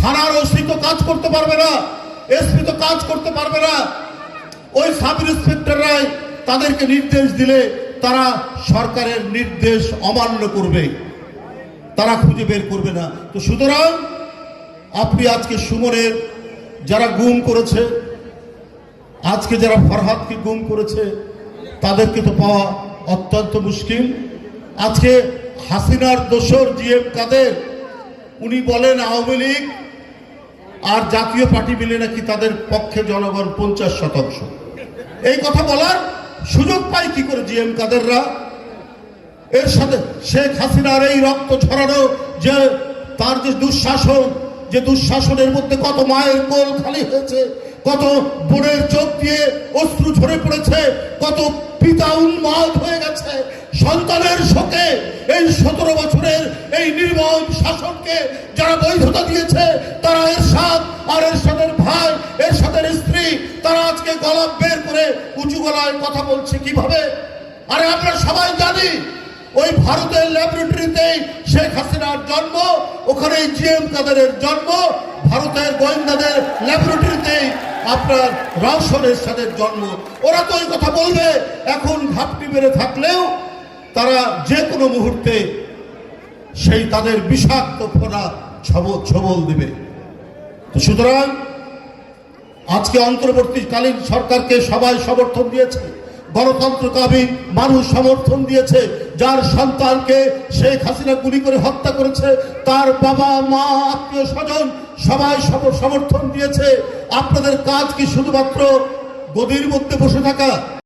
থানার ওসি তো কাজ করতে পারবে না, এসপি তো কাজ করতে পারবে না। ওই সাব ইন্সপেক্টররাই তাদেরকে নির্দেশ দিলে তারা সরকারের নির্দেশ অমান্য করবে। তারা খুঁজে বের করবে না। তো সুতরাং আপনি আজকে সুমনের যারা গুম করেছে, আজকে যারা ফরহাদকে গুম করেছে, তাদেরকে তো পাওয়া অত্যন্ত মুশকিল। আজকে হাসিনার দোসর জিএম কাদের, উনি বলেন আওয়ামী লীগ আর জাতীয় পার্টি মিলে নাকি তাদের পক্ষে জনগণ পঞ্চাশ শতাংশ। এই কথা বলার সুযোগ পাই কি করে জিএম কাদেররা? এর সাথে শেখ হাসিনার এই রক্ত ছড়ানো যে তার যে দুঃশাসন, যে দুঃশাসনের মধ্যে কত মায়ের কোল খালি হয়েছে কত বোনের চোখ দিয়ে অশ্রু ঝরে পড়েছে, কত পিতা উন্মাদ হয়ে গেছে। সন্তানের শোকে এই সতেরো বছরের এই নির্মম শাসনকে যারা বৈধতা দিয়েছে, তারা এরশাদ আর এরশাদের ভাই, এরশাদের স্ত্রী, তারা আজকে গলা বের করে উঁচু গলায় কথা বলছে কীভাবে? আরে আমরা সবাই জানি, ওই ভারতের ল্যাবরেটরিতেই শেখ হাসিনার জন্ম ওখানে জিএম কাদেরের জন্ম, ভারতের গোয়েন্দাদের ল্যাবরেটরিতেই আপনার রাশনের সাথে জন্ম। ওরা তো এই কথা বলবে, এখন ঘাপটি মেরে থাকলেও তারা যে কোনো মুহূর্তে সেই তাদের বিষাক্ত ফোনা ছবল ছবল দেবে। তো সুতরাং আজকে অন্তর্বর্তীকালীন সরকারকে সবাই সমর্থন দিয়েছে। গণতন্ত্রকামী মানুষ সমর্থন দিয়েছে, যার সন্তানকে শেখ হাসিনা গুলি করে হত্যা করেছে, তার বাবা, মা, আত্মীয় স্বজন সবাই সম- সমর্থন দিয়েছে। আপনাদের কাজ কি শুধুমাত্র গদির মধ্যে বসে থাকা?